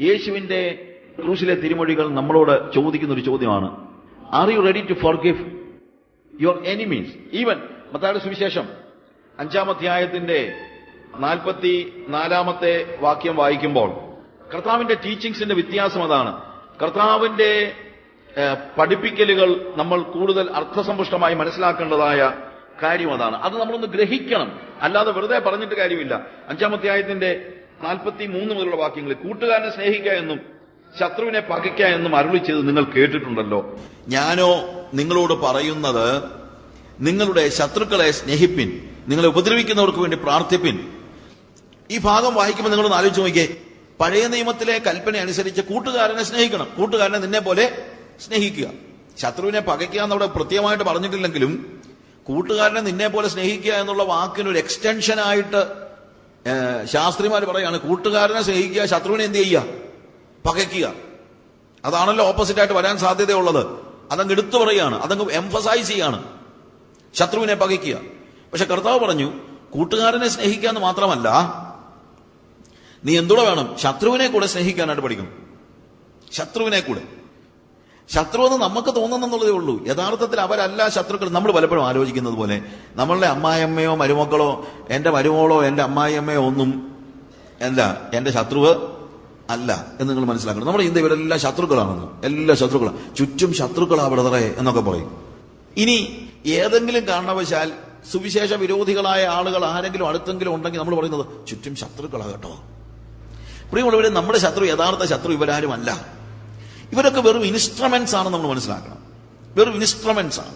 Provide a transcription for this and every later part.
യേശുവിന്റെ ക്രൂശിലെ തിരുമൊഴികൾ നമ്മളോട് ചോദിക്കുന്ന ഒരു ചോദ്യമാണ്. Are you ready to forgive your enemies even മത്തായുടെ സുവിശേഷം അഞ്ചാം അധ്യായത്തിന്റെ നാൽപ്പത്തി നാലാമത്തെ വാക്യം വായിക്കുമ്പോൾ കർത്താവിന്റെ ടീച്ചിങ്സിന്റെ വ്യത്യാസം അതാണ്. കർത്താവിന്റെ പഠിപ്പിക്കലുകൾ നമ്മൾ കൂടുതൽ അർത്ഥസമ്പുഷ്ടമായി മനസ്സിലാക്കേണ്ടതായ കാര്യം അതാണ്. അത് നമ്മളൊന്ന് ഗ്രഹിക്കണം. അല്ലാതെ വെറുതെ പറഞ്ഞിട്ട് കാര്യമില്ല. അഞ്ചാം അധ്യായത്തിന്റെ നാൽപ്പത്തി മൂന്ന് മുതലുള്ള വാക്യങ്ങൾ കൂട്ടുകാരനെ സ്നേഹിക്കുക എന്നും ശത്രുവിനെ പകയ്ക്കുക എന്നും അരുളി ചെയ്ത് നിങ്ങൾ കേട്ടിട്ടുണ്ടല്ലോ. ഞാനോ നിങ്ങളോട് പറയുന്നത് നിങ്ങളുടെ ശത്രുക്കളെ സ്നേഹിപ്പിൻ നിങ്ങളെ ഉപദ്രവിക്കുന്നവർക്ക് വേണ്ടി പ്രാർത്ഥിപ്പിൻ. ഈ ഭാഗം വായിക്കുമ്പോൾ നിങ്ങളൊന്ന് ആലോചിച്ച് നോക്കിയേ. പഴയ നിയമത്തിലെ കൽപ്പന അനുസരിച്ച് കൂട്ടുകാരനെ സ്നേഹിക്കണം. കൂട്ടുകാരനെ നിന്നെ പോലെ സ്നേഹിക്കുക. ശത്രുവിനെ പകയ്ക്കുക എന്നവിടെ പ്രത്യേകമായിട്ട് പറഞ്ഞിട്ടില്ലെങ്കിലും കൂട്ടുകാരനെ നിന്നെ പോലെ സ്നേഹിക്കുക എന്നുള്ള വാക്കിനൊരു എക്സ്റ്റൻഷനായിട്ട് ശാസ്ത്രിമാർ പറയാണ് കൂട്ടുകാരനെ സ്നേഹിക്കുക ശത്രുവിനെ എന്ത് ചെയ്യുക? പകയ്ക്കുക. അതാണല്ലോ ഓപ്പോസിറ്റ് ആയിട്ട് വരാൻ സാധ്യതയുള്ളത്. അതങ്ങ് എടുത്തു പറയുകയാണ് അതങ്ങ് എംഫസൈസ് ചെയ്യാണ്. ശത്രുവിനെ പകയ്ക്കുക. പക്ഷെ കർത്താവ് പറഞ്ഞു കൂട്ടുകാരനെ സ്നേഹിക്കുക എന്ന് മാത്രമല്ല നീ എന്തുകൂടെ വേണം ശത്രുവിനെ കൂടെ സ്നേഹിക്കാനായിട്ട് പഠിക്കും ശത്രുവിനെ കൂടെ. ശത്രു എന്ന് നമുക്ക് തോന്നുന്നെന്നുള്ളതേ ഉള്ളൂ. യഥാർത്ഥത്തിൽ അവരല്ല ശത്രുക്കൾ. നമ്മൾ പലപ്പോഴും ആലോചിക്കുന്നത് പോലെ നമ്മളുടെ അമ്മായിയമ്മയോ മരുമക്കളോ എന്റെ മരുമോളോ എന്റെ അമ്മായിയമ്മയോ ഒന്നും അല്ല. എന്റെ ശത്രുവ് അല്ല എന്ന് നിങ്ങൾ മനസ്സിലാക്കണം. നമ്മൾ ഇന്ത്യ ഇവരെല്ലാം ശത്രുക്കളാണെന്ന്. എല്ലാ ശത്രുക്കളാണ് ചുറ്റും ശത്രുക്കളാ ബ്രദറെ എന്നൊക്കെ പറയും. ഇനി ഏതെങ്കിലും കാരണവശാൽ സുവിശേഷ വിരോധികളായ ആളുകൾ ആരെങ്കിലും അടുത്തെങ്കിലും ഉണ്ടെങ്കിൽ നമ്മൾ പറയുന്നത് ചുറ്റും ശത്രുക്കളാ കേട്ടോ. പ്രിയമുള്ളവരെ നമ്മുടെ ശത്രു യഥാർത്ഥ ശത്രു ഇവരാരും അല്ല ഇവരൊക്കെ വെറും ഇൻസ്ട്രുമെന്റ്സ് ആണ് നമ്മൾ മനസ്സിലാക്കണം. വെറും ഇൻസ്ട്രുമെന്റ്സ് ആണ്.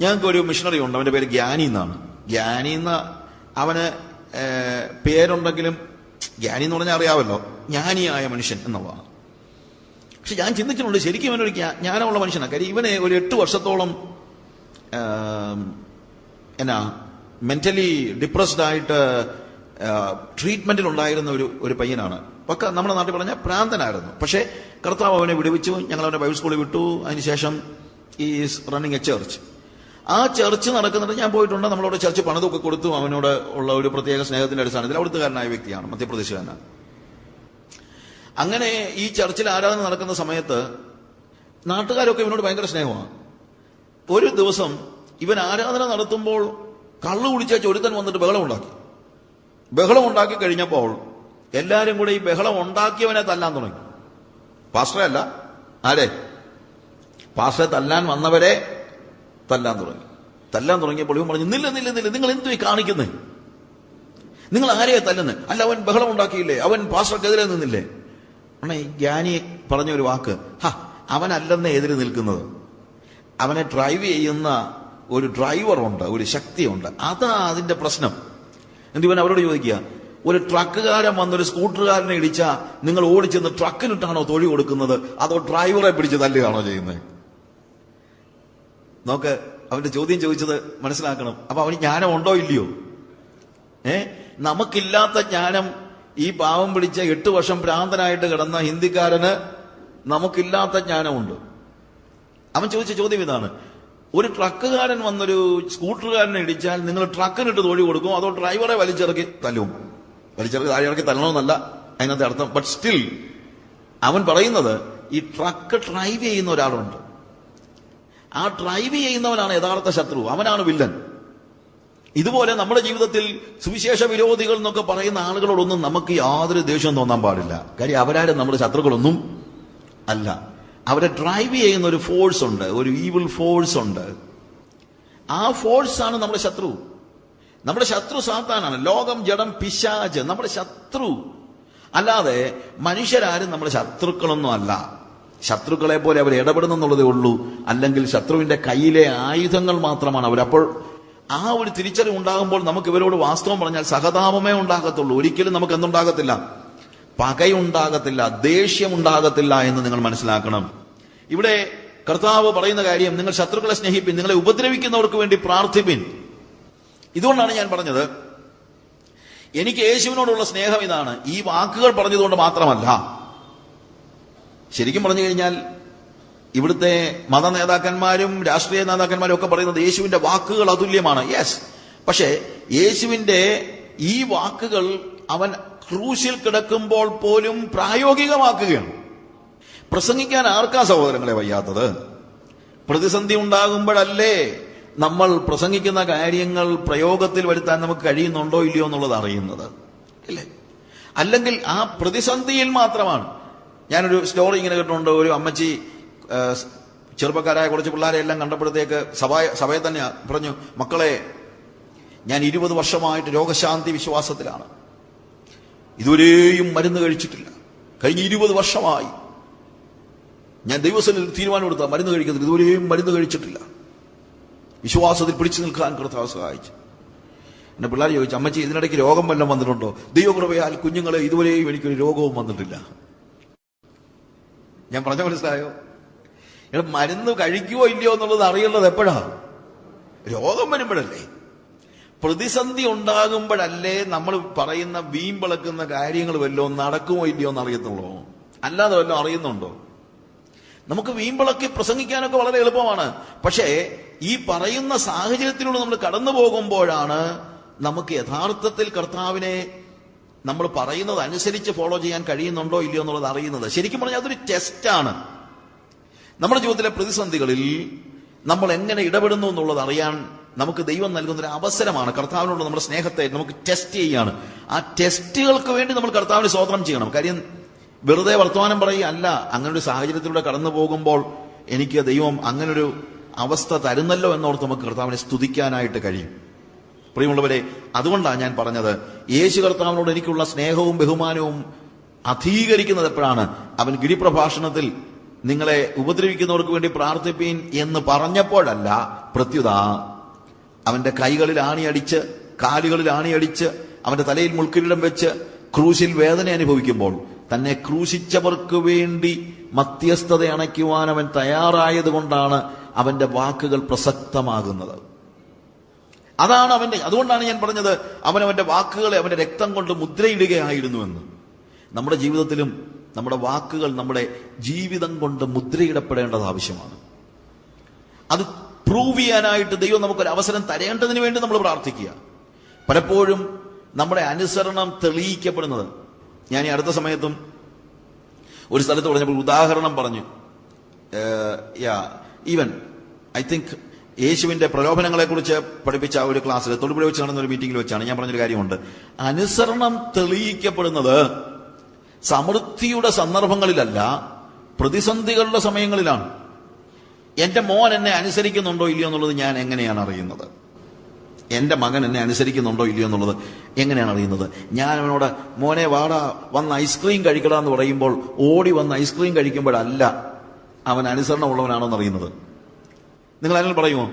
ഞങ്ങൾക്ക് ഒരു മിഷണറി ഉണ്ട് അവന്റെ പേര് ഗ്യാനി എന്നാണ്. ഗ്യാനി എന്ന അവന് പേരുണ്ടെങ്കിലും ഗ്യാനി എന്ന് പറഞ്ഞാൽ അറിയാമല്ലോ ജ്ഞാനിയായ മനുഷ്യൻ എന്നുള്ളതാണ്. പക്ഷെ ഞാൻ ചിന്തിച്ചിട്ടുണ്ട് ശരിക്കും ഇവനൊരു ജ്ഞാ- ജ്ഞാനമുള്ള മനുഷ്യനാണ് കാര്യം ഇവനെ ഒരു എട്ട് വർഷത്തോളം എന്നാ മെന്റലി ഡിപ്രസ്ഡ് ആയിട്ട് ട്രീറ്റ്മെന്റിൽ ഉണ്ടായിരുന്ന ഒരു ഒരു പയ്യനാണ്. പക്ക നമ്മുടെ നാട്ടിൽ പറഞ്ഞ പ്രാന്തനായിരുന്നു. പക്ഷേ കർത്താവ് അവനെ വിടുവിച്ചു. ഞങ്ങൾ അവനെ ബൈബിൾ സ്കൂളിൽ വിട്ടു. അതിനുശേഷം ഈസ് റണ്ണിങ് എ ചർച്ച് ആ ചർച്ച് നടക്കുന്നുണ്ട് ഞാൻ പോയിട്ടുണ്ട്. നമ്മളവിടെ ചർച്ച് പണിതൊക്കെ കൊടുത്തു. അവനോട് ഉള്ള ഒരു പ്രത്യേക സ്നേഹത്തിന്റെ അടിസ്ഥാനത്തിൽ അവിടുത്തുകാരനായ വ്യക്തിയാണ്. മധ്യപ്രദേശുകാരനാണ് അങ്ങനെ ഈ ചർച്ചിൽ ആരാധന നടക്കുന്ന സമയത്ത് നാട്ടുകാരൊക്കെ ഇവനോട് ഭയങ്കര സ്നേഹമാണ്. ഒരു ദിവസം ഇവൻ ആരാധന നടത്തുമ്പോൾ കള്ളു കുടിച്ച ഒരുത്തൻ വന്നിട്ട് ബഹളം ഉണ്ടാക്കി. ബഹളം ഉണ്ടാക്കി കഴിഞ്ഞപ്പോൾ എല്ലാരും കൂടെ ഈ ബഹളം ഉണ്ടാക്കിയവനെ തല്ലാൻ തുടങ്ങി. പാസ്റ്ററെ അല്ല ആരെ? പാസ്റ്ററെ തല്ലാൻ വന്നവരെ തല്ലാൻ തുടങ്ങി. തല്ലാൻ തുടങ്ങിയപ്പോൾ ഇവൻ പറഞ്ഞു നില്ല നില്ല നില്ല നിങ്ങൾ എന്തു കാണിക്കുന്നത് നിങ്ങൾ ആരെയാ തല്ലുന്നത് അല്ല അവൻ ബഹളം ഉണ്ടാക്കിയില്ലേ? അവൻ പാസ്റ്റർക്കെതിരെ നിന്നില്ലേ? അണ്ണാ ജ്ഞാനി പറഞ്ഞ ഒരു വാക്ക് ഹ അവനല്ലെന്ന് എതിര് നിൽക്കുന്നത്. അവനെ ഡ്രൈവ് ചെയ്യുന്ന ഒരു ഡ്രൈവറുണ്ട് ഒരു ശക്തിയുണ്ട്. അതാ അതിന്റെ പ്രശ്നം. എന്നിട്ട് ഇവൻ അവരോട് ചോദിക്കുക ഒരു ട്രക്കുകാരൻ വന്നൊരു സ്കൂട്ടറുകാരനെ ഇടിച്ച നിങ്ങൾ ഓടിച്ചെന്ന് ട്രക്കിനിട്ടാണോ തൊഴി കൊടുക്കുന്നത്? അതോ ഡ്രൈവറെ പിടിച്ച് തല്ലുകയാണോ ചെയ്യുന്നത്? നോക്ക് അവന്റെ ചോദ്യം ചോദിച്ചത് മനസ്സിലാക്കണം. അപ്പൊ അവന് ജ്ഞാനം ഉണ്ടോ ഇല്ലയോ? ഏ? നമുക്കില്ലാത്ത ജ്ഞാനം ഈ പാവം പിടിച്ച എട്ട് വർഷം ഭ്രാന്തനായിട്ട് കിടന്ന ഹിന്ദിക്കാരന് നമുക്കില്ലാത്ത ജ്ഞാനമുണ്ട്. അവൻ ചോദിച്ച ചോദ്യം ഇതാണ്. ഒരു ട്രക്കുകാരൻ വന്നൊരു സ്കൂട്ടറുകാരനെ ഇടിച്ചാൽ നിങ്ങൾ ട്രക്കിനിട്ട് തൊഴി കൊടുക്കും അതോ ഡ്രൈവറെ വലിച്ചിറക്കി തല്ലും? വലിച്ചിറക്കി താഴെ ഇറക്കി തല്ലണമെന്നല്ല അതിനകത്ത് അർത്ഥം. ബട്ട് സ്റ്റിൽ അവൻ പറയുന്നത് ഈ ട്രക്ക് ഡ്രൈവ് ചെയ്യുന്ന ഒരാളുണ്ട്. ആ ഡ്രൈവ് ചെയ്യുന്നവനാണ് യഥാർത്ഥ ശത്രു. അവനാണ് വില്ലൻ. ഇതുപോലെ നമ്മുടെ ജീവിതത്തിൽ സുവിശേഷ വിരോധികൾ എന്നൊക്കെ പറയുന്ന ആളുകളോടൊന്നും നമുക്ക് യാതൊരു ദേഷ്യം തോന്നാൻ പാടില്ല. കാര്യം അവരാരും നമ്മുടെ ശത്രുക്കളൊന്നും അല്ല. അവരെ ഡ്രൈവ് ചെയ്യുന്ന ഒരു ഫോഴ്സ് ഉണ്ട്. ഒരു ഈവിൾ ഫോഴ്സ് ഉണ്ട്. ആ ഫോഴ്സ് ആണ് നമ്മുടെ ശത്രു. നമ്മുടെ ശത്രു സാത്താനാണ്. ലോകം ജഡം പിശാജ്. നമ്മുടെ ശത്രു. അല്ലാതെ മനുഷ്യരാരും നമ്മുടെ ശത്രുക്കളൊന്നും അല്ല. ശത്രുക്കളെ പോലെ അവർ ഇടപെടുന്നെന്നുള്ളതേ ഉള്ളൂ. അല്ലെങ്കിൽ ശത്രുവിന്റെ കയ്യിലെ ആയുധങ്ങൾ മാത്രമാണ് അവരപ്പോൾ ആ ഒരു തിരിച്ചറിവ് ഉണ്ടാകുമ്പോൾ നമുക്ക് ഇവരോട് വാസ്തവം പറഞ്ഞാൽ സഹതാപമേ ഉണ്ടാകത്തുള്ളൂ. ഒരിക്കലും നമുക്ക് എന്തുണ്ടാകത്തില്ല? പകയുണ്ടാകത്തില്ല ദേഷ്യമുണ്ടാകത്തില്ല എന്ന് നിങ്ങൾ മനസ്സിലാക്കണം. ഇവിടെ കർത്താവ് പറയുന്ന കാര്യം നിങ്ങൾ ശത്രുക്കളെ സ്നേഹിപ്പിൻ നിങ്ങളെ ഉപദ്രവിക്കുന്നവർക്ക് വേണ്ടി പ്രാർത്ഥിപ്പിൻ. ഇതുകൊണ്ടാണ് ഞാൻ പറഞ്ഞത് എനിക്ക് യേശുവിനോടുള്ള സ്നേഹം ഇതാണ്. ഈ വാക്കുകൾ പറഞ്ഞതുകൊണ്ട് മാത്രമല്ല ശരിക്കും പറഞ്ഞു കഴിഞ്ഞാൽ ഇവിടുത്തെ മത നേതാക്കന്മാരും രാഷ്ട്രീയ നേതാക്കന്മാരും ഒക്കെ പറയുന്നത് യേശുവിന്റെ വാക്കുകൾ അതുല്യമാണ്. യെസ് പക്ഷേ യേശുവിന്റെ ഈ വാക്കുകൾ അവൻ ക്രൂശിൽ കിടക്കുമ്പോൾ പോലും പ്രായോഗികമാക്കുകയാണ്. പ്രസംഗിക്കാൻ ആർക്കാ സഹോദരങ്ങളെ വയ്യാത്തത്? പ്രതിസന്ധി ഉണ്ടാകുമ്പോഴല്ലേ നമ്മൾ പ്രസംഗിക്കുന്ന കാര്യങ്ങൾ പ്രയോഗത്തിൽ വരുത്താൻ നമുക്ക് കഴിയുന്നുണ്ടോ ഇല്ലയോ എന്നുള്ളത് അറിയുന്നത്. അല്ലേ അല്ലെങ്കിൽ ആ പ്രതിസന്ധിയിൽ മാത്രമാണ്. ഞാനൊരു സ്റ്റോറി ഇങ്ങനെ കേട്ടുണ്ട് ഒരു അമ്മച്ചി ചെറുപ്പക്കാരായ കുറച്ച് പിള്ളേരെ എല്ലാം കണ്ടപ്പോഴത്തേക്ക് സഭ സഭയെ തന്നെ പറഞ്ഞു മക്കളെ ഞാൻ ഇരുപത് വർഷമായിട്ട് രോഗശാന്തി വിശ്വാസത്തിലാണ്. ഇതുവരെയും മരുന്ന് കഴിച്ചിട്ടില്ല. കഴിഞ്ഞ ഇരുപത് വർഷമായി. ഞാൻ ദൈവസനിൽ തീരുമാനമെടുത്ത മരുന്ന് കഴിക്കുന്നത്. ഇതുവരെയും മരുന്ന് കഴിച്ചിട്ടില്ല. വിശ്വാസത്തിൽ പിടിച്ചു നിൽക്കാൻ കർത്താവ് സഹായിച്ചു. എന്റെ പിള്ളേർ ചോദിച്ചു അമ്മച്ചി ഇതിനിടയ്ക്ക് രോഗം വല്ലതും വന്നിട്ടുണ്ടോ? ദൈവകൃപയാൽ കുഞ്ഞുങ്ങളെ ഇതുവരെയും എനിക്കൊരു രോഗവും വന്നിട്ടില്ല. ഞാൻ പറഞ്ഞ മനസ്സിലായോ? ഇവിടെ മരുന്ന് കഴിക്കുവോ ഇല്ലയോ എന്നുള്ളത് അറിയുന്നത് എപ്പോഴാ? രോഗം വരുമ്പോഴല്ലേ. പ്രതിസന്ധി ഉണ്ടാകുമ്പോഴല്ലേ നമ്മൾ പറയുന്ന വീമ്പിളക്കുന്ന കാര്യങ്ങൾ വല്ലതും നടക്കുമോ ഇല്ലയോ എന്ന് അറിയത്തുള്ളൂ അല്ലാതെ വല്ലതും അറിയുന്നുണ്ടോ? നമുക്ക് വീമ്പിളക്കി പ്രസംഗിക്കാനൊക്കെ വളരെ എളുപ്പമാണ്. പക്ഷേ ഈ പറയുന്ന സാഹചര്യത്തിലൂടെ നമ്മൾ കടന്നു പോകുമ്പോഴാണ് നമുക്ക് യഥാർത്ഥത്തിൽ കർത്താവിനെ നമ്മൾ പറയുന്നത് അനുസരിച്ച് ഫോളോ ചെയ്യാൻ കഴിയുന്നുണ്ടോ ഇല്ലയോ എന്നുള്ളത് അറിയുന്നത്. ശരിക്കും പറഞ്ഞാൽ അതൊരു ടെസ്റ്റാണ് നമ്മുടെ ജീവിതത്തിലെ പ്രതിസന്ധികളിൽ നമ്മൾ എങ്ങനെ ഇടപെടുന്നു എന്നുള്ളത് അറിയാൻ നമുക്ക് ദൈവം നൽകുന്ന ഒരു അവസരമാണ്. കർത്താവിനോട് നമ്മുടെ സ്നേഹത്തെ നമുക്ക് ടെസ്റ്റ് ചെയ്യാണ്. ആ ടെസ്റ്റുകൾക്ക് വേണ്ടി നമ്മൾ കർത്താവിന് സ്വോത്രം ചെയ്യണം. കാര്യം വെറുതെ വർത്തമാനം പറയുക അല്ല അങ്ങനെ ഒരു സാഹചര്യത്തിലൂടെ കടന്നു പോകുമ്പോൾ എനിക്ക് ദൈവം അങ്ങനൊരു അവസ്ഥ തരുന്നല്ലോ എന്നോർത്ത് നമുക്ക് കർത്താവിനെ സ്തുതിക്കാനായിട്ട് കഴിയും. പ്രിയമുള്ളവരെ അതുകൊണ്ടാണ് ഞാൻ പറഞ്ഞത് യേശു കർത്താവിനോട് എനിക്കുള്ള സ്നേഹവും ബഹുമാനവും അധീകരിക്കുന്നത് എപ്പോഴാണ്? അവൻ ഗിരിപ്രഭാഷണത്തിൽ നിങ്ങളെ ഉപദ്രവിക്കുന്നവർക്ക് വേണ്ടി പ്രാർത്ഥിപ്പീൻ എന്ന് പറഞ്ഞപ്പോഴല്ല പ്രത്യുത അവന്റെ കൈകളിൽ ആണിയടിച്ച് കാലുകളിൽ ആണിയടിച്ച് അവന്റെ തലയിൽ മുൾക്കിരീടം വെച്ച് ക്രൂശിൽ വേദന അനുഭവിക്കുമ്പോൾ തന്നെ ക്രൂശിച്ചവർക്ക് വേണ്ടി മധ്യസ്ഥത അണയ്ക്കുവാൻ അവൻ തയ്യാറായത് കൊണ്ടാണ് അവന്റെ വാക്കുകൾ പ്രസക്തമാകുന്നത്. അതാണ് അവന്റെ അതുകൊണ്ടാണ് ഞാൻ പറഞ്ഞത് അവൻ അവന്റെ വാക്കുകളെ അവന്റെ രക്തം കൊണ്ട് മുദ്രയിടുകയായിരുന്നു എന്ന്. നമ്മുടെ ജീവിതത്തിലും നമ്മുടെ വാക്കുകൾ നമ്മുടെ ജീവിതം കൊണ്ട് മുദ്രയിടപ്പെടേണ്ടത് ആവശ്യമാണ്. അത് പ്രൂവ് ചെയ്യാനായിട്ട് ദൈവം നമുക്കൊരു അവസരം തരേണ്ടതിന് വേണ്ടി നമ്മൾ പ്രാർത്ഥിക്കുക. പലപ്പോഴും നമ്മുടെ അനുസരണം തെളിയിക്കപ്പെടുന്നത്. ഞാൻ ഈ അടുത്ത സമയത്തും ഒരു സ്ഥലത്ത് പറഞ്ഞപ്പോൾ ഉദാഹരണം പറഞ്ഞു യാ ഈവൻ ഐ തിങ്ക് യേശുവിന്റെ പ്രലോഭനങ്ങളെ കുറിച്ച് പഠിപ്പിച്ച ഒരു ക്ലാസ്സിൽ തൊടുപുഴ വെച്ച് നടന്ന ഒരു മീറ്റിംഗിൽ വെച്ചാണ് ഞാൻ പറഞ്ഞൊരു കാര്യമുണ്ട്. അനുസരണം തെളിയിക്കപ്പെടുന്നത് സമൃദ്ധിയുടെ സന്ദർഭങ്ങളിലല്ല പ്രതിസന്ധികളുടെ സമയങ്ങളിലാണ്. എന്റെ മോൻ എന്നെ അനുസരിക്കുന്നുണ്ടോ ഇല്ലയോ എന്നുള്ളത് ഞാൻ എങ്ങനെയാണ് അറിയുന്നത്? എന്റെ മകൻ എന്നെ അനുസരിക്കുന്നുണ്ടോ ഇല്ലയോ എന്നുള്ളത് എങ്ങനെയാണ് അറിയുന്നത്? ഞാൻ അവനോട് മോനെ വാടാ വന്ന് ഐസ്ക്രീം കഴിക്കടാ എന്ന് പറയുമ്പോൾ ഓടി വന്ന് ഐസ്ക്രീം കഴിക്കുമ്പോഴല്ല അവൻ അനുസരണമുള്ളവനാണെന്ന് അറിയുന്നത് നിങ്ങൾ അതിൽ പറയുമോ?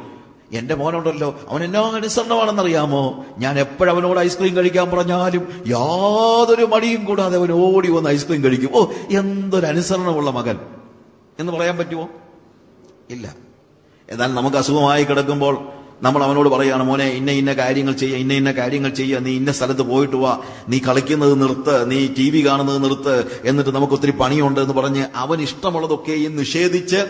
എന്റെ മോനുണ്ടല്ലോ അവൻ എന്നോ അനുസരണമാണെന്നറിയാമോ? ഞാൻ എപ്പോഴവനോട് ഐസ്ക്രീം കഴിക്കാൻ പറഞ്ഞാലും യാതൊരു മടിയും കൂടാതെ അവൻ ഓടി വന്ന് ഐസ്ക്രീം കഴിക്കും. ഓ എന്തൊരു അനുസരണമുള്ള മകൻ. എന്ന് പറയാൻ പറ്റുമോ? ഇല്ല. എന്നാൽ നമുക്ക് അസുഖമായി കിടക്കുമ്പോൾ നമ്മൾ അവനോട് പറയാണ് മോനെ ഇന്ന ഇന്ന കാര്യങ്ങൾ ചെയ്യുക ഇന്ന ഇന്ന കാര്യങ്ങൾ ചെയ്യുക നീ ഇന്ന സ്ഥലത്ത് പോയിട്ട് വാ നീ കളിക്കുന്നത് നിർത്ത് നീ ടി വി കാണുന്നത് നിർത്ത് എന്നിട്ട് നമുക്ക് ഒത്തിരി പണിയുണ്ട് എന്ന് പറഞ്ഞ് അവൻ ഇഷ്ടമുള്ളതൊക്കെയും നിഷേധിച്ച്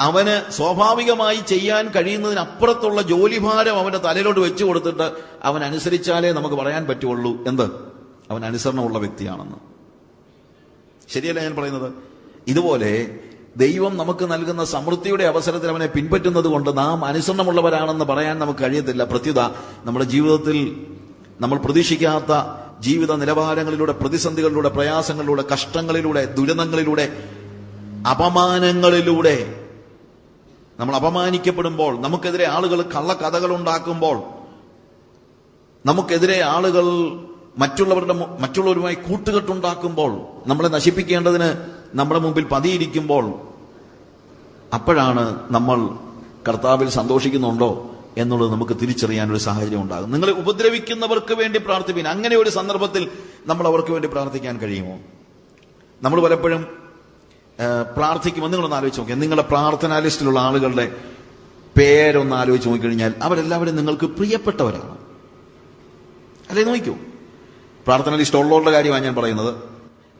അവന് സ്വാഭാവികമായി ചെയ്യാൻ കഴിയുന്നതിനപ്പുറത്തുള്ള ജോലിഭാരം അവന്റെ തലയിലോട്ട് വെച്ചു കൊടുത്തിട്ട് അവൻ അനുസരിച്ചാലേ നമുക്ക് പറയാൻ പറ്റുള്ളൂ. എന്ത്? അവൻ അനുസരണമുള്ള വ്യക്തിയാണെന്ന്. ശരിയല്ല ഞാൻ പറയുന്നത്? ഇതുപോലെ ദൈവം നമുക്ക് നൽകുന്ന സമൃദ്ധിയുടെ അവസരത്തിൽ അവനെ പിൻപറ്റുന്നത് കൊണ്ട് നാം അനുസരണമുള്ളവരാണെന്ന് പറയാൻ നമുക്ക് കഴിയത്തില്ല. പ്രത്യുത നമ്മുടെ ജീവിതത്തിൽ നമ്മൾ പ്രതീക്ഷിക്കാത്ത ജീവിത നിലവാരങ്ങളിലൂടെ പ്രതിസന്ധികളിലൂടെ പ്രയാസങ്ങളിലൂടെ കഷ്ടങ്ങളിലൂടെ ദുരിതങ്ങളിലൂടെ അപമാനങ്ങളിലൂടെ നമ്മൾ അപമാനിക്കപ്പെടുമ്പോൾ നമുക്കെതിരെ ആളുകൾ കള്ളക്കഥകൾ ഉണ്ടാക്കുമ്പോൾ നമുക്കെതിരെ ആളുകൾ മറ്റുള്ളവരുടെ മറ്റുള്ളവരുമായി കൂട്ടുകെട്ടുണ്ടാക്കുമ്പോൾ നമ്മളെ നശിപ്പിക്കേണ്ടതിന് നമ്മുടെ മുമ്പിൽ പതിയിരിക്കുമ്പോൾ അപ്പോഴാണ് നമ്മൾ കർത്താവിൽ സന്തോഷിക്കുന്നുണ്ടോ എന്നുള്ളത് നമുക്ക് തിരിച്ചറിയാൻ ഒരു സാഹചര്യം ഉണ്ടാകും. നിങ്ങളെ ഉപദ്രവിക്കുന്നവർക്ക് വേണ്ടി പ്രാർത്ഥിപ്പിൻ. അങ്ങനെ ഒരു സന്ദർഭത്തിൽ നമ്മൾ അവർക്ക് വേണ്ടി പ്രാർത്ഥിക്കാൻ കഴിയുമോ? നമ്മൾ പലപ്പോഴും പ്രാർത്ഥിക്കുമോ നിങ്ങളൊന്ന് ആലോചിച്ച് നോക്കിയാൽ നിങ്ങളുടെ പ്രാർത്ഥനാ ലിസ്റ്റിലുള്ള ആളുകളുടെ പേരൊന്ന് ആലോചിച്ച് നോക്കിക്കഴിഞ്ഞാൽ അവരെല്ലാവരും നിങ്ങൾക്ക് പ്രിയപ്പെട്ടവരാണ്. അല്ലേ നോക്കൂ പ്രാർത്ഥന ലിസ്റ്റ് ഉള്ളവരുടെ കാര്യമാണ് ഞാൻ പറയുന്നത്.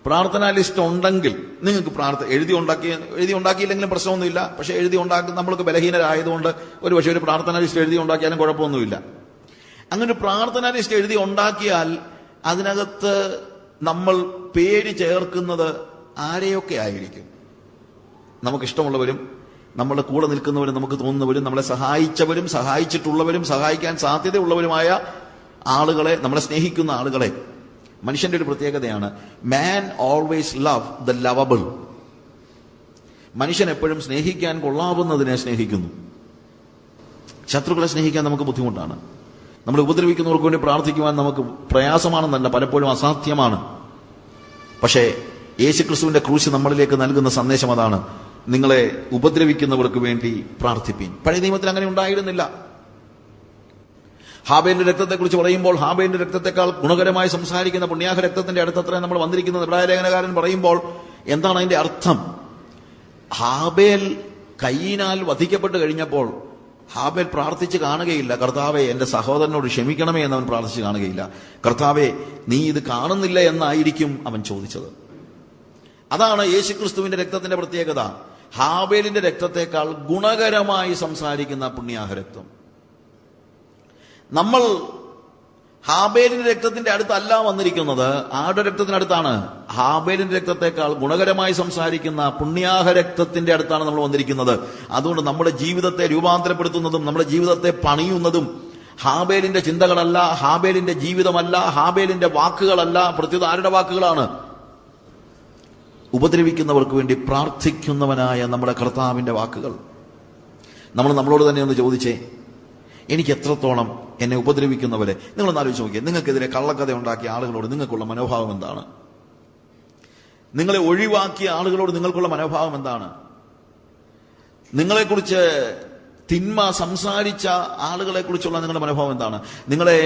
പ്രാർത്ഥനാ ലിസ്റ്റ് ഉണ്ടെങ്കിൽ നിങ്ങൾക്ക് പ്രാർത്ഥന എഴുതി ഉണ്ടാക്കി എഴുതി ഉണ്ടാക്കിയില്ലെങ്കിലും പ്രശ്നമൊന്നുമില്ല. പക്ഷെ എഴുതി ഉണ്ടാക്കി നമ്മൾക്ക് ബലഹീനരായതുകൊണ്ട് ഒരു പക്ഷേ ഒരു പ്രാർത്ഥനാ ലിസ്റ്റ് എഴുതി ഉണ്ടാക്കിയാലും കുഴപ്പമൊന്നുമില്ല. അങ്ങനെ ഒരു പ്രാർത്ഥനാ ലിസ്റ്റ് എഴുതി ഉണ്ടാക്കിയാൽ അതിനകത്ത് നമ്മൾ പേര് ചേർക്കുന്നത് ആരെയൊക്കെ ആയിരിക്കും? നമുക്കിഷ്ടമുള്ളവരും നമ്മളുടെ കൂടെ നിൽക്കുന്നവരും നമുക്ക് തോന്നുന്നവരും നമ്മളെ സഹായിച്ചവരും സഹായിച്ചിട്ടുള്ളവരും സഹായിക്കാൻ സാധ്യതയുള്ളവരുമായ ആളുകളെ നമ്മളെ സ്നേഹിക്കുന്ന ആളുകളെ മനുഷ്യന്റെ ഒരു പ്രത്യേകതയാണ്. Man always love the lovable മനുഷ്യൻ എപ്പോഴും സ്നേഹിക്കാൻ കൊള്ളാവുന്നതിനെ സ്നേഹിക്കുന്നു. ശത്രുക്കളെ സ്നേഹിക്കാൻ നമുക്ക് ബുദ്ധിമുട്ടാണ്. നമ്മൾ ഉപദ്രവിക്കുന്നവർക്ക് വേണ്ടി പ്രാർത്ഥിക്കുവാൻ നമുക്ക് പ്രയാസമാണെന്നല്ല പലപ്പോഴും അസാധ്യമാണ്. പക്ഷേ യേശുക്രിസ്തുവിന്റെ ക്രൂശ് നമ്മളിലേക്ക് നൽകുന്ന സന്ദേശം അതാണ്. നിങ്ങളെ ഉപദ്രവിക്കുന്നവർക്ക് വേണ്ടി പ്രാർത്ഥിപ്പീൻ. പഴയ നിയമത്തിൽ അങ്ങനെ ഉണ്ടായിരുന്നില്ല. ഹാബേലിന്റെ രക്തത്തെക്കുറിച്ച് പറയുമ്പോൾ ഹാബേലിന്റെ രക്തത്തെക്കാൾ ഗുണകരമായി സംസാരിക്കുന്ന പുണ്യാഹ രക്തത്തിന്റെ അടുത്തത്ര നമ്മൾ വന്നിരിക്കുന്നത്. ലേഖനകാരൻ പറയുമ്പോൾ എന്താണ് അതിന്റെ അർത്ഥം? ഹാബേൽ കയ്യിനാൽ വധിക്കപ്പെട്ട് കഴിഞ്ഞപ്പോൾ ഹാബേൽ പ്രാർത്ഥിച്ച് കാണുകയില്ല. കർത്താവെ എന്റെ സഹോദരനോട് ക്ഷമിക്കണമേ എന്ന് അവൻ പ്രാർത്ഥിച്ച് കാണുകയില്ല. കർത്താവെ നീ ഇത് കാണുന്നില്ല എന്നായിരിക്കും അവൻ ചോദിച്ചത്. അതാണ് യേശുക്രിസ്തുവിന്റെ രക്തത്തിന്റെ പ്രത്യേകത. ഹാബേലിന്റെ രക്തത്തെക്കാൾ ഗുണകരമായി സംസാരിക്കുന്ന പുണ്യാഹ രക്തം. നമ്മൾ ഹാബേലിന്റെ രക്തത്തിന്റെ അടുത്തല്ല വന്നിരിക്കുന്നത്. ആരുടെ രക്തത്തിനടുത്താണ് ഹാബേലിന്റെ രക്തത്തെക്കാൾ ഗുണകരമായി സംസാരിക്കുന്ന പുണ്യാഹ രക്തത്തിന്റെ അടുത്താണ് നമ്മൾ വന്നിരിക്കുന്നത്. അതുകൊണ്ട് നമ്മുടെ ജീവിതത്തെ രൂപാന്തരപ്പെടുത്തുന്നതും നമ്മുടെ ജീവിതത്തെ പണിയുന്നതും ഹാബേലിന്റെ ചിന്തകളല്ല ഹാബേലിന്റെ ജീവിതമല്ല ഹാബേലിന്റെ വാക്കുകളല്ല പ്രത്യേകത ആരുടെ വാക്കുകളാണ്. ഉപദ്രവിക്കുന്നവർക്ക് വേണ്ടി പ്രാർത്ഥിക്കുന്നവനായ നമ്മുടെ കർത്താവിന്റെ വാക്കുകൾ. നമ്മൾ നമ്മളോട് തന്നെ ഒന്ന് ചോദിച്ചേ എനിക്ക് എത്രത്തോളം എന്നെ ഉപദ്രവിക്കുന്നവരെ? നിങ്ങളൊന്ന് ആലോചിച്ച് നോക്കിയേ. നിങ്ങൾക്കെതിരെ കള്ളക്കഥ ഉണ്ടാക്കിയ ആളുകളോട് നിങ്ങൾക്കുള്ള മനോഭാവം എന്താണ്? നിങ്ങളെ ഒഴിവാക്കിയ ആളുകളോട് നിങ്ങൾക്കുള്ള മനോഭാവം എന്താണ്? നിങ്ങളെക്കുറിച്ച് തിന്മ സംസാരിച്ച ആളുകളെക്കുറിച്ചുള്ള നിങ്ങളുടെ മനോഭാവം എന്താണ്? നിങ്ങളെ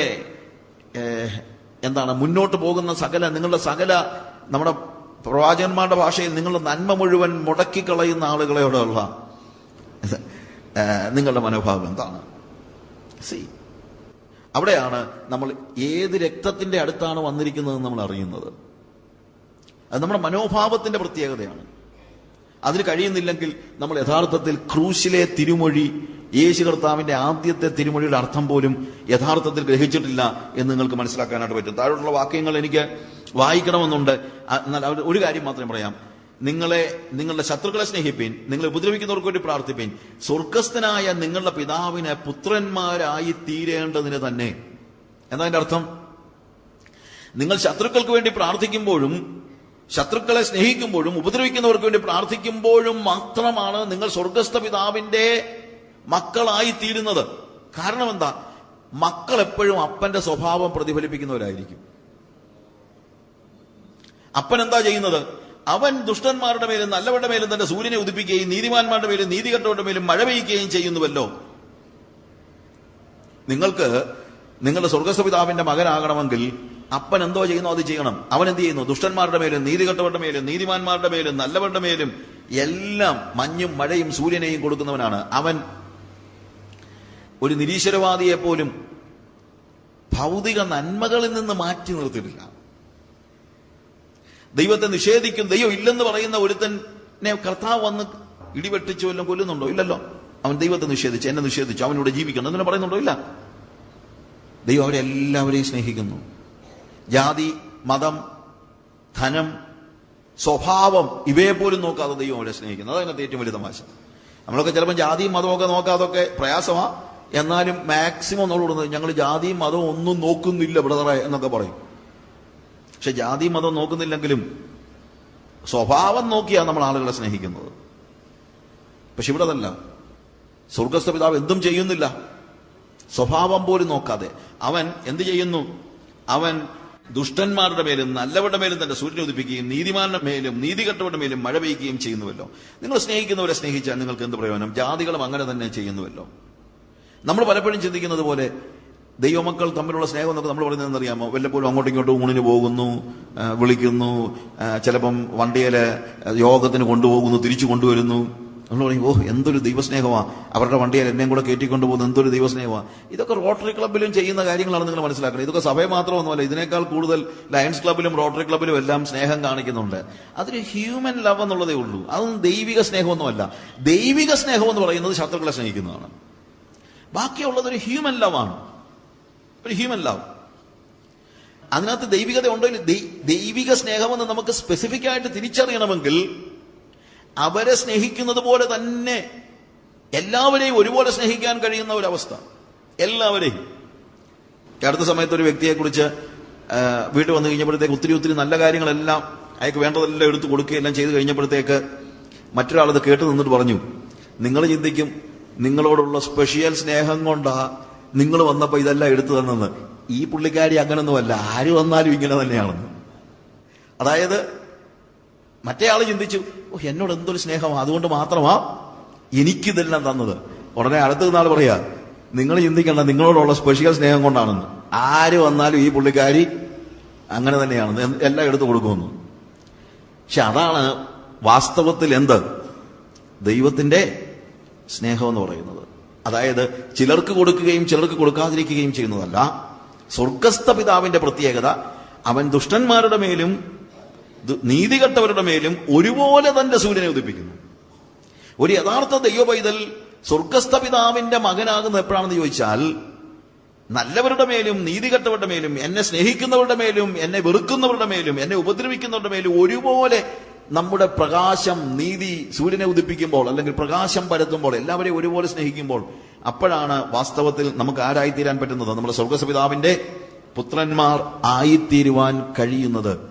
എന്താണ് മുന്നോട്ട് പോകുന്ന സകല നിങ്ങളുടെ സകല നമ്മുടെ പ്രവാചകന്മാരുടെ ഭാഷയിൽ നിങ്ങളുടെ നന്മ മുഴുവൻ മുടക്കിക്കളയുന്ന ആളുകളോടുള്ള നിങ്ങളുടെ മനോഭാവം എന്താണ്? സി. അവിടെയാണ് നമ്മൾ ഏത് രക്തത്തിന്റെ അടുത്താണ് വന്നിരിക്കുന്നതെന്ന് നമ്മൾ അറിയുന്നത്. അത് നമ്മുടെ മനോഭാവത്തിന്റെ പ്രത്യേകതയാണ്. അതിന് കഴിയുന്നില്ലെങ്കിൽ നമ്മൾ യഥാർത്ഥത്തിൽ ക്രൂശിലെ തിരുമൊഴി യേശു കർത്താവിന്റെ ആദ്യത്തെ തിരുമൊഴിയുടെ അർത്ഥം പോലും യഥാർത്ഥത്തിൽ ഗ്രഹിച്ചിട്ടില്ല എന്ന് നിങ്ങൾക്ക് മനസ്സിലാക്കാനായിട്ട് പറ്റും. താഴെയുള്ള വാക്യങ്ങൾ എനിക്ക് വായിക്കണമെന്നുണ്ട്. എന്നാൽ ഒരു കാര്യം മാത്രം പറയാം. നിങ്ങളെ നിങ്ങളുടെ ശത്രുക്കളെ സ്നേഹിപ്പീൻ നിങ്ങളെ ഉപദ്രവിക്കുന്നവർക്ക് വേണ്ടി പ്രാർത്ഥിപ്പീൻ. സ്വർഗസ്ഥനായ നിങ്ങളുടെ പിതാവിനെ പുത്രന്മാരായി തീരേണ്ടതിന് തന്നെ. എന്താ അതിന്റെ അർത്ഥം? നിങ്ങൾ ശത്രുക്കൾക്ക് വേണ്ടി പ്രാർത്ഥിക്കുമ്പോഴും ശത്രുക്കളെ സ്നേഹിക്കുമ്പോഴും ഉപദ്രവിക്കുന്നവർക്ക് വേണ്ടി പ്രാർത്ഥിക്കുമ്പോഴും മാത്രമാണ് നിങ്ങൾ സ്വർഗസ്ഥ പിതാവിന്റെ മക്കളായി തീരുന്നത്. കാരണം എന്താ? മക്കൾ എപ്പോഴും അപ്പന്റെ സ്വഭാവം പ്രതിഫലിപ്പിക്കുന്നവരായിരിക്കും. അപ്പൻ എന്താ ചെയ്യുന്നത്? അവൻ ദുഷ്ടന്മാരുടെ മേലും നല്ലവരുടെ മേലും തന്റെ സൂര്യനെ ഉദിപ്പിക്കുകയും നീതിമാന്മാരുടെ മേലും നീതികെട്ടവരുടെ മേലും മഴ പെയ്യുകയും ചെയ്യുന്നുവല്ലോ. നിങ്ങൾക്ക് നിങ്ങളുടെ സ്വർഗസ്വപിതാവിന്റെ മകനാകണമെങ്കിൽ അപ്പൻ എന്തോ ചെയ്യുന്നു അത് ചെയ്യണം. അവൻ എന്ത് ചെയ്യുന്നു? ദുഷ്ടന്മാരുടെ മേലും നീതികെട്ടവരുടെ മേലും നീതിമാന്മാരുടെ മേലും നല്ലവരുടെ മേലും എല്ലാം മഞ്ഞും മഴയും സൂര്യനെയും കൊടുക്കുന്നവനാണ്. അവൻ ഒരു നിരീശ്വരവാദിയെ പോലും ഭൗതിക നന്മകളിൽ നിന്ന് മാറ്റി നിർത്തിയിട്ടില്ല. ദൈവത്തെ നിഷേധിക്കും ദൈവം ഇല്ലെന്ന് പറയുന്ന ഒരുത്തനെ കർത്താവ് വന്ന് ഇടിവെട്ടിച്ചു വല്ലതും കൊല്ലുന്നുണ്ടോ? ഇല്ലല്ലോ. അവൻ ദൈവത്തെ നിഷേധിച്ചു എന്നെ നിഷേധിച്ചു. അവനോട് ജീവിക്കണം എന്നെ പറയുന്നുണ്ടോ? ഇല്ല. ദൈവം അവരെ എല്ലാവരെയും സ്നേഹിക്കുന്നു. ജാതി മതം ധനം സ്വഭാവം ഇവയെ പോലും നോക്കാതെ ദൈവം അവരെ സ്നേഹിക്കുന്നു. അതാണ് ഏറ്റവും വലിയ തമാശ. നമ്മളൊക്കെ ചിലപ്പോൾ ജാതിയും മതവും ഒക്കെ നോക്കാതൊക്കെ പ്രയാസമാ. എന്നാലും മാക്സിമം നമ്മളോട് ഞങ്ങൾ ജാതിയും മതവും ഒന്നും നോക്കുന്നില്ല ബ്രദറെ എന്നൊക്കെ പറയും. പക്ഷെ ജാതി മതം നോക്കുന്നില്ലെങ്കിലും സ്വഭാവം നോക്കിയാണ് നമ്മൾ ആളുകളെ സ്നേഹിക്കുന്നത്. പക്ഷെ ഇവിടെ അതല്ല. സ്വർഗസ്ഥ പിതാവ് എന്തും ചെയ്യുന്നില്ല. സ്വഭാവം പോലും നോക്കാതെ. അവൻ എന്ത് ചെയ്യുന്നു? അവൻ ദുഷ്ടന്മാരുടെ മേലും നല്ലവരുടെ മേലും തന്റെ സൂര്യനെ ഉദിപ്പിക്കുകയും നീതിമാരുടെ മേലും നീതികെട്ടവരുടെ മേലും മഴ പെയ്യുകയും ചെയ്യുന്നുവല്ലോ. നിങ്ങൾ സ്നേഹിക്കുന്നവരെ സ്നേഹിച്ചാൽ നിങ്ങൾക്ക് എന്ത് പ്രയോജനം? ജാതികളും അങ്ങനെ തന്നെ ചെയ്യുന്നുവല്ലോ. നമ്മൾ പലപ്പോഴും ചിന്തിക്കുന്നത് പോലെ ദൈവമക്കൾ തമ്മിലുള്ള സ്നേഹം എന്നൊക്കെ നമ്മൾ പറയുന്നത് അറിയാമോ വല്ലപ്പോഴും അങ്ങോട്ടും ഇങ്ങോട്ടും ഊണിന് പോകുന്നു വിളിക്കുന്നു ചിലപ്പം വണ്ടിയിലെ യോഗത്തിന് കൊണ്ടുപോകുന്നു തിരിച്ചു കൊണ്ടുവരുന്നു. നമ്മൾ പറയും ഓ എന്തൊരു ദൈവസ്നേഹമാ. അവരുടെ വണ്ടിയിൽ എന്നെയും കൂടെ കയറ്റിക്കൊണ്ട് പോകുന്ന എന്തൊരു ദൈവസ്നേഹമാ. ഇതൊക്കെ റോട്ടറി ക്ലബിലും ചെയ്യുന്ന കാര്യങ്ങളാണ് നിങ്ങൾ മനസ്സിലാക്കുന്നത്. ഇതൊക്കെ സഭയെ മാത്രമൊന്നുമല്ല ഇതിനേക്കാൾ കൂടുതൽ ലയൺസ് ക്ലബിലും റോട്ടറി ക്ലബിലും എല്ലാം സ്നേഹം കാണിക്കുന്നുണ്ട്. അതൊരു ഹ്യൂമൻ ലവ് എന്നുള്ളതേ ഉള്ളൂ. അതൊന്നും ദൈവിക സ്നേഹമൊന്നുമല്ല. ദൈവിക സ്നേഹം എന്ന് പറയുന്നത് ശത്രുക്കളെ സ്നേഹിക്കുന്നതാണ്. ബാക്കിയുള്ളത് ഒരു ഹ്യൂമൻ ലവ് ആണ് ഒരു ഹ്യൂമൻ ലവ് അതിനകത്ത് ദൈവികത ഉണ്ടോ ദൈവിക സ്നേഹമെന്ന് നമുക്ക് സ്പെസിഫിക് ആയിട്ട് തിരിച്ചറിയണമെങ്കിൽ അവരെ സ്നേഹിക്കുന്നത് പോലെ തന്നെ എല്ലാവരെയും ഒരുപോലെ സ്നേഹിക്കാൻ കഴിയുന്ന ഒരവസ്ഥ. എല്ലാവരെയും. അടുത്ത സമയത്ത് ഒരു വ്യക്തിയെക്കുറിച്ച് വീട്ടിൽ വന്നു കഴിഞ്ഞപ്പോഴത്തേക്ക് ഒത്തിരി ഒത്തിരി നല്ല കാര്യങ്ങളെല്ലാം അയാൾക്ക് വേണ്ടതെല്ലാം എടുത്തു കൊടുക്കുകയെല്ലാം ചെയ്ത് കഴിഞ്ഞപ്പോഴത്തേക്ക് മറ്റൊരാളത് കേട്ട് നിന്നിട്ട് പറഞ്ഞു നിങ്ങൾ ചിന്തിക്കും നിങ്ങളോടുള്ള സ്പെഷ്യൽ സ്നേഹം കൊണ്ടാ നിങ്ങൾ വന്നപ്പോൾ ഇതെല്ലാം എടുത്തു തന്നെന്ന് ഈ പുള്ളിക്കാരി അങ്ങനൊന്നുമല്ല. ആര് വന്നാലും ഇങ്ങനെ തന്നെയാണെന്ന് അതായത് മറ്റേ ആൾ ചിന്തിച്ചു ഓ എന്നോട് എന്തൊരു സ്നേഹമാണ് അതുകൊണ്ട് മാത്രമാ എനിക്കിതെല്ലാം തന്നത്. ഉടനെ അടുത്ത നാൾ പറയാ നിങ്ങൾ ചിന്തിക്കണ്ട നിങ്ങളോടുള്ള സ്പെഷ്യൽ സ്നേഹം കൊണ്ടാണെന്ന്. ആര് വന്നാലും ഈ പുള്ളിക്കാരി അങ്ങനെ തന്നെയാണെന്ന് എല്ലാം എടുത്തു കൊടുക്കുമെന്ന്. പക്ഷെ അതാണ് വാസ്തവത്തിൽ എന്ത്? ദൈവത്തിന്റെ സ്നേഹം എന്ന് പറയുന്നത്. അതായത് ചിലർക്ക് കൊടുക്കുകയും ചിലർക്ക് കൊടുക്കാതിരിക്കുകയും ചെയ്യുന്നതല്ല. സ്വർഗസ്ഥ പിതാവിന്റെ പ്രത്യേകത അവൻ ദുഷ്ടന്മാരുടെ മേലും നീതികെട്ടവരുടെ മേലും ഒരുപോലെ തന്റെ സൂര്യനെ ഉദിപ്പിക്കുന്നു. ഒരു യഥാർത്ഥ ദൈവ പൈതൽ സ്വർഗസ്ഥ പിതാവിന്റെ മകനാകുന്ന എപ്പോഴാണെന്ന് ചോദിച്ചാൽ നല്ലവരുടെ മേലും നീതികെട്ടവരുടെ മേലും എന്നെ സ്നേഹിക്കുന്നവരുടെ മേലും എന്നെ വെറുക്കുന്നവരുടെ മേലും എന്നെ ഉപദ്രവിക്കുന്നവരുടെ മേലും ഒരുപോലെ നമ്മുടെ പ്രകാശം നീതി സൂര്യനെ ഉദിപ്പിക്കുമ്പോൾ അല്ലെങ്കിൽ പ്രകാശം പരത്തുമ്പോൾ എല്ലാവരെയും ഒരുപോലെ സ്നേഹിക്കുമ്പോൾ അപ്പോഴാണ് വാസ്തവത്തിൽ നമുക്ക് ആരായിത്തീരാൻ പറ്റുന്നത്. നമ്മുടെ സ്വർഗസ്വപിതാവിന്റെ പുത്രന്മാർ ആയിത്തീരുവാൻ കഴിയുന്നത്.